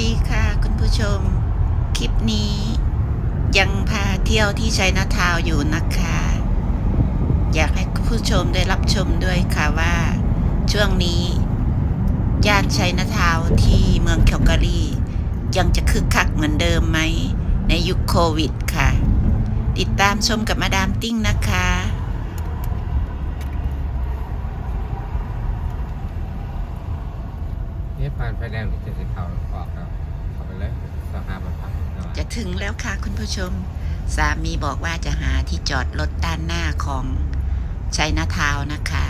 ดีค่ะ คุณผู้ชม คลิปนี้ ยังพาเที่ยวที่ชัยนาทาวอยู่นะคะ อยากให้คุณผู้ชมได้รับชมด้วยค่ะว่า ช่วงนี้ ย่านชัยนาทาวที่เมืองแคลการียังจะคึกคักเหมือนเดิมไหม ในยุคโควิดค่ะ ติดตามชมกับมาดามติ้งนะคะ นี่ ผ่านไฟแดงหรือจะสีเทาออกแล้วเข้าไปเลยสหาบันพักจะถึงแล้วค่ะคุณผู้ชม สามีบอกว่าจะหาที่จอดรถด้านหน้าของชัยนาทาวน์นะคะ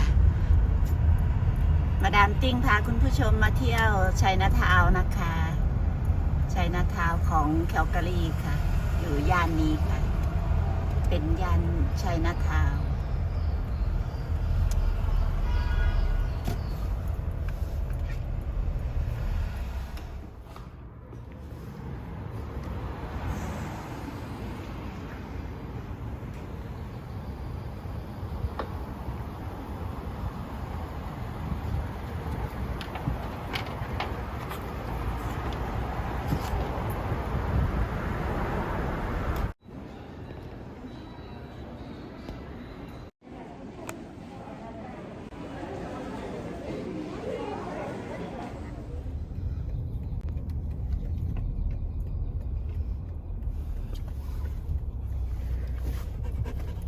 มาดามติ้งพาคุณผู้ชมมาเที่ยวชัยนาทาวน์นะคะชัยนาทาวน์ของแคลการีค่ะ อยู่ย่านนี้ค่ะ เป็นย่านชัยนาทาว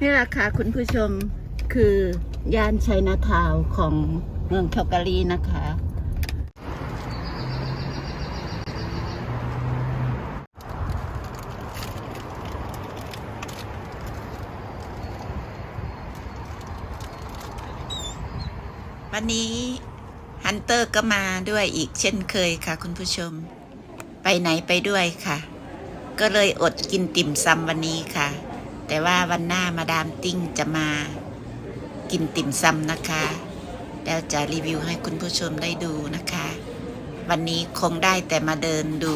นี่แหละค่ะคุณผู้ชมคือย่านชัยนาทาวน์ของเมืองแคลการีนะคะ วันนี้ฮันเตอร์ก็มาด้วยอีกเช่นเคยค่ะคุณผู้ชม ไปไหนไปด้วยค่ะ ก็เลยอดกินติ่มซำวันนี้ค่ะ แต่ว่าวันหน้ามาดามติ้งจะมากินติ่มซำนะคะ แล้วจะรีวิวให้คุณผู้ชมได้ดูนะคะ วันนี้คงได้แต่มาเดินดู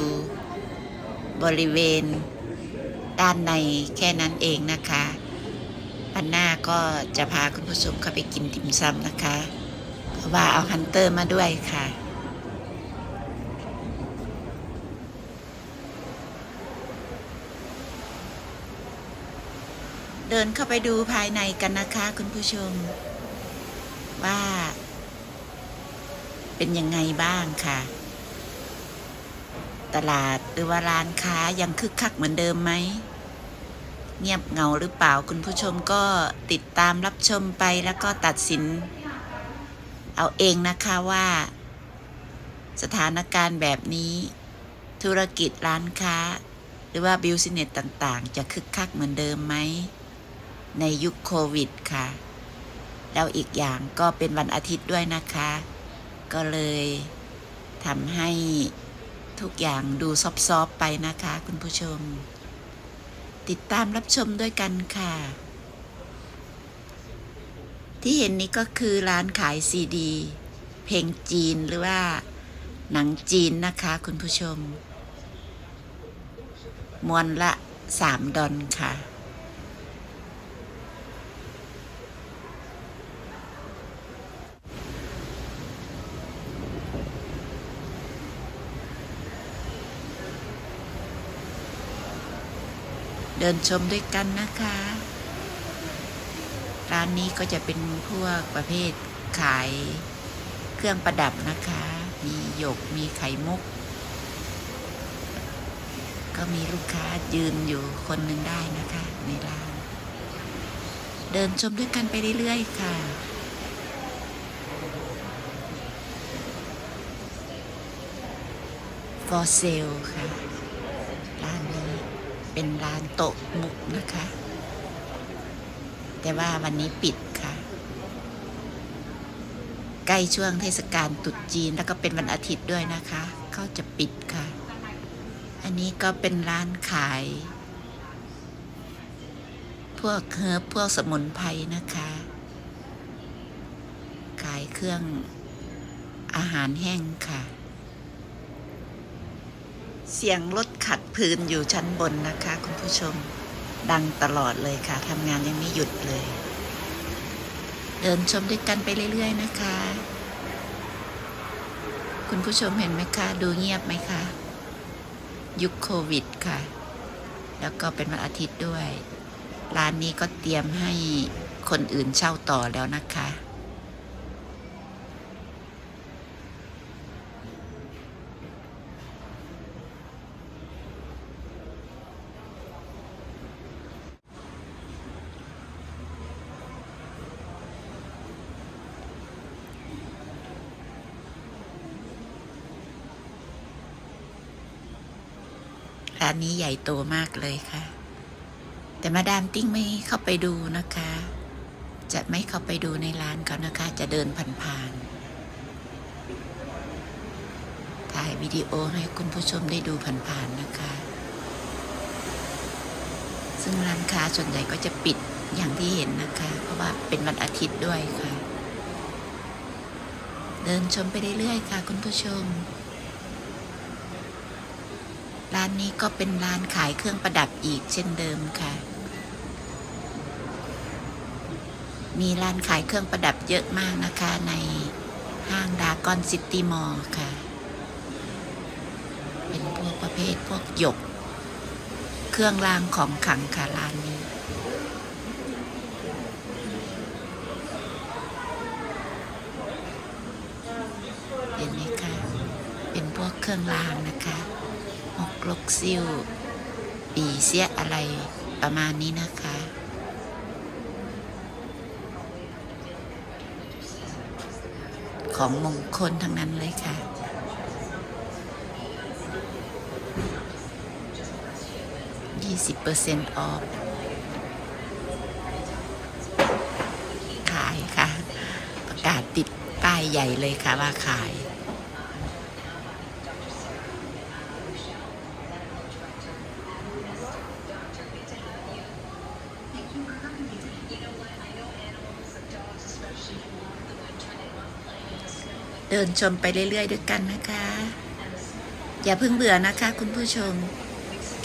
บริเวณด้านในแค่นั้นเองนะคะ วันหน้าก็จะพาคุณผู้ชมเข้าไปกินติ่มซำนะคะ เพราะว่าเอาฮันเตอร์มาด้วยค่ะ เดินเข้าไปดูภายในกันนะคะคุณผู้ชม ว่า เป็นยังไงบ้างค่ะ ตลาดหรือว่าร้านค้ายังคึกคักเหมือนเดิมไหม เงียบเหงาหรือเปล่าคุณผู้ชมก็ติดตามรับชมไปแล้วก็ตัดสิน เอาเองนะคะว่า สถานการณ์แบบนี้ ธุรกิจร้านค้าหรือว่าบิวสิเนสต่าง ๆ จะคึกคักเหมือนเดิมไหม ในยุคโควิดค่ะ แล้วอีกอย่างก็เป็นวันอาทิตย์ด้วยนะคะ ก็เลยทำให้ทุกอย่างดูซอฟๆไปนะคะ คุณผู้ชม ติดตามรับชมด้วยกันค่ะ ที่เห็นนี้ก็คือร้านขายซีดี เพลงจีนหรือว่าหนังจีนนะคะคุณผู้ชม มวนละสามดอนค่ะ เดินชมด้วยกันนะคะ ร้านนี้ก็จะเป็นพวกประเภทขายเครื่องประดับนะคะ มีหยก มีไข่มุก ก็มีลูกค้ายืนอยู่คนหนึ่งได้นะคะในร้าน เดินชมด้วยกันไปเรื่อยๆค่ะ for sale ค่ะร้านนี้ เป็นร้านโต๊ะมุกนะคะ แต่ว่าวันนี้ปิดค่ะ ใกล้ช่วงเทศกาลตรุษจีนแล้วก็เป็นวันอาทิตย์ด้วยนะคะ เขาจะปิดค่ะ อันนี้ก็เป็นร้านขาย พวกเฮิร์บพวกสมุนไพรนะคะ ขายเครื่องอาหารแห้งค่ะ เสียงรถขัดพื้นอยู่ชั้นบนนะคะ คุณผู้ชมดังตลอดเลยค่ะทำงานยังไม่หยุดเลย เดินชมด้วยกันไปเรื่อย ๆ นะคะ คุณผู้ชมเห็นไหมคะ ดูเงียบไหมคะ ยุคโควิดค่ะ แล้วก็เป็นวันอาทิตย์ด้วย ร้านนี้ก็เตรียมให้คนอื่นเช่าต่อแล้วนะคะ ร้านนี้ใหญ่โตมากเลยค่ะ แต่มาดามติ้งไม่เข้าไปดูนะคะ จะไม่เข้าไปดูในร้านเขานะคะ จะเดินผ่านๆ ถ่ายวิดีโอให้คุณผู้ชมได้ดูผ่านๆนะคะ ซึ่งร้านค้าส่วนใหญ่ก็จะปิดอย่างที่เห็นนะคะ เพราะว่าเป็นวันอาทิตย์ด้วยค่ะ เดินชมไปเรื่อยๆค่ะคุณผู้ชม ร้านนี้ก็เป็นร้านขายเครื่องประดับอีกเช่นเดิมค่ะ มีร้านขายเครื่องประดับเยอะมากนะคะในห้างดากอนซิตี้มอลล์ค่ะ เป็นพวกประเภทพวกหยก เครื่องรางของขลังค่ะร้านนี้เห็นไหมคะ เป็นพวกเครื่องรางนะคะ กลกซิ่วปีเสียอะไรประมาณนี้นะคะ ของมงคลทั้งนั้นเลยค่ะ20%ออฟขายค่ะ ประกาศติดป้ายใหญ่เลยค่ะว่าขาย เดินชมไปเรื่อยๆด้วยกันนะคะ อย่าเพิ่งเบื่อนะคะ คุณผู้ชม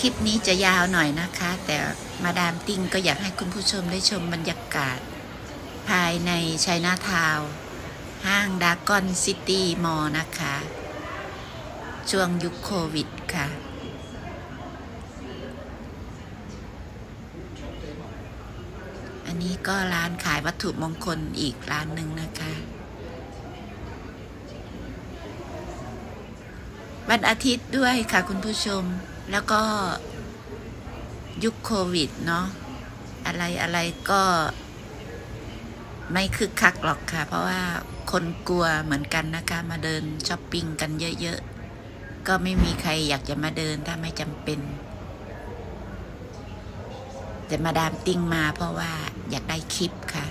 คลิปนี้จะยาวหน่อยนะคะ แต่มาดามติ้งก็อยากให้คุณผู้ชมได้ชมบรรยากาศ ภายในชัยนาทาวน์ห้างดากอนซิตี้มอลนะคะ ช่วงยุคโควิดค่ะอันนี้ก็ร้านขายวัตถุมงคลอีกร้านหนึ่งนะคะ วันอาทิตย์ด้วยค่ะคุณผู้ชม แล้วก็ยุคโควิดเนาะอะไรอะไรก็ไม่คึกคักหรอกค่ะ เพราะว่าคนกลัวเหมือนกันนะคะ มาเดินช้อปปิ้งกันเยอะๆ ก็ไม่มีใครอยากจะมาเดินถ้าไม่จำเป็น แต่มาดามติ้งมาเพราะว่าอยากได้คลิปค่ะ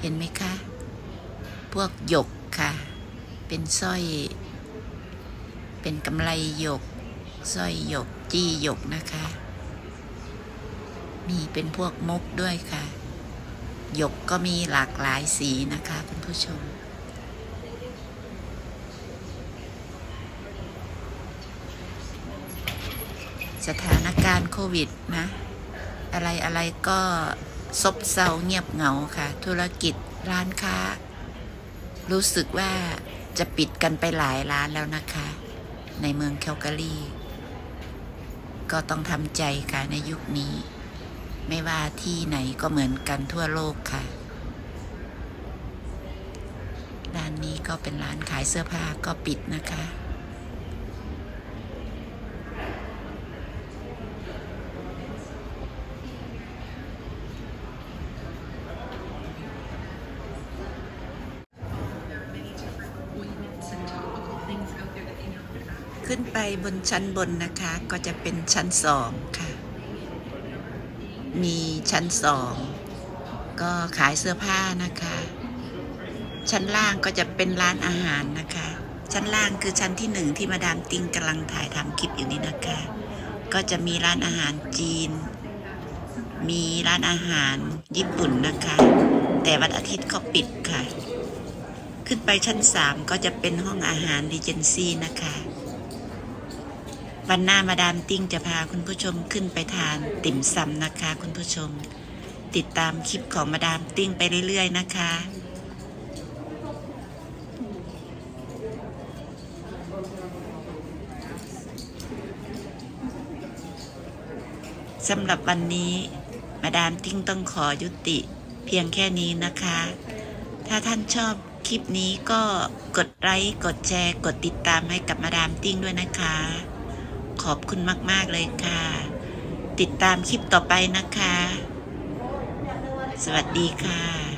เห็นไหมคะ พวกหยกค่ะ เป็นสร้อย เป็นกำไรหยกสร้อยหยก จี้หยกนะคะ มีเป็นพวกมุกด้วยค่ะหยกก็มีหลากหลายสีนะคะคุณผู้ชม สถานการณ์โควิดนะ อะไรอะไรก็ซบเซาเงียบเหงาค่ะ ธุรกิจร้านค้า รู้สึกว่าจะปิดกันไปหลายร้านแล้วนะคะ ในเมืองแคลการีก็ต้องทำใจค่ะในยุคนี้ ไม่ว่าที่ไหนก็เหมือนกันทั่วโลกค่ะ ร้านนี้ก็เป็นร้านขายเสื้อผ้าก็ปิดนะคะ ขึ้นไปบนชั้นบนนะคะ ก็จะเป็นชั้นสองค่ะ มีชั้นสองก็ขายเสื้อผ้านะคะ ชั้นล่างก็จะเป็นร้านอาหารนะคะ ชั้นล่างคือชั้นที่หนึ่งที่มาดามติงกำลังถ่ายทำคลิปอยู่นี้นะคะ ก็จะมีร้านอาหารจีน มีร้านอาหารญี่ปุ่นนะคะ แต่วันอาทิตย์เขาปิดค่ะ ขึ้นไปชั้นสามก็จะเป็นห้องอาหารดีเจนซี่นะคะ วันหน้ามาดามติ้งจะพาคุณผู้ชมขึ้นไปทานติ่มซำนะคะ คุณผู้ชม ติดตามคลิปของมาดามติ้งไปเรื่อย ๆ นะคะสำหรับวันนี้มาดามติ้งต้องขอยุติเพียงแค่นี้นะคะ ถ้าท่านชอบคลิปนี้ก็กดไลค์ กดแชร์ กดติดตามให้กับมาดามติ้งด้วยนะคะ ขอบคุณมาก ๆ เลยค่ะ ติดตามคลิปต่อไปนะคะ สวัสดีค่ะ